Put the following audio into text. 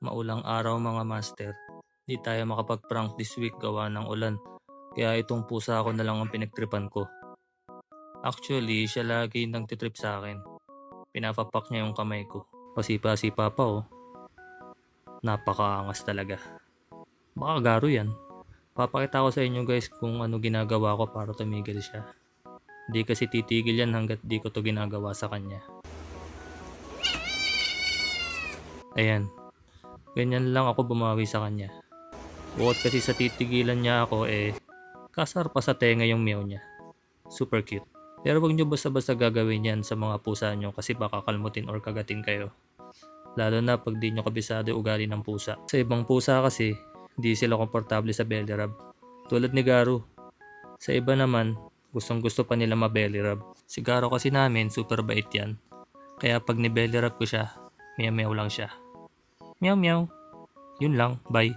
Maulang araw mga master. Di tayo makapag-prank this week gawa ng ulan. Kaya itong pusa ako na lang ang pinagtripan ko. Actually, siya lagi nang titrip sa akin. Pinapapak niya yung kamay ko. Pasipa-sipa pa oh. Napakaangas talaga. Baka garo yan. Papakita ko sa inyo guys kung ano ginagawa ko para tumigil siya. Di kasi titigil yan hanggat di ko to ginagawa sa kanya. Ayan. Ganyan lang ako bumawi sa kanya. Bukod kasi sa titigilan niya ako eh, kasar pa sa tenga yung meow niya. Super cute. Pero wag nyo basta-basta gagawin yan sa mga pusa nyo kasi baka kalmutin or kagatin kayo. Lalo na pag di nyo kabisado ugali ng pusa. Sa ibang pusa kasi, di sila komportable sa belly rub. Tulad ni Garu. Sa iba naman, gustong gusto pa nila ma-belly rub. Si Garo kasi namin, super bait yan. Kaya pag ni-belly rub ko siya, meow lang siya. Meow meow. Yun lang, bye.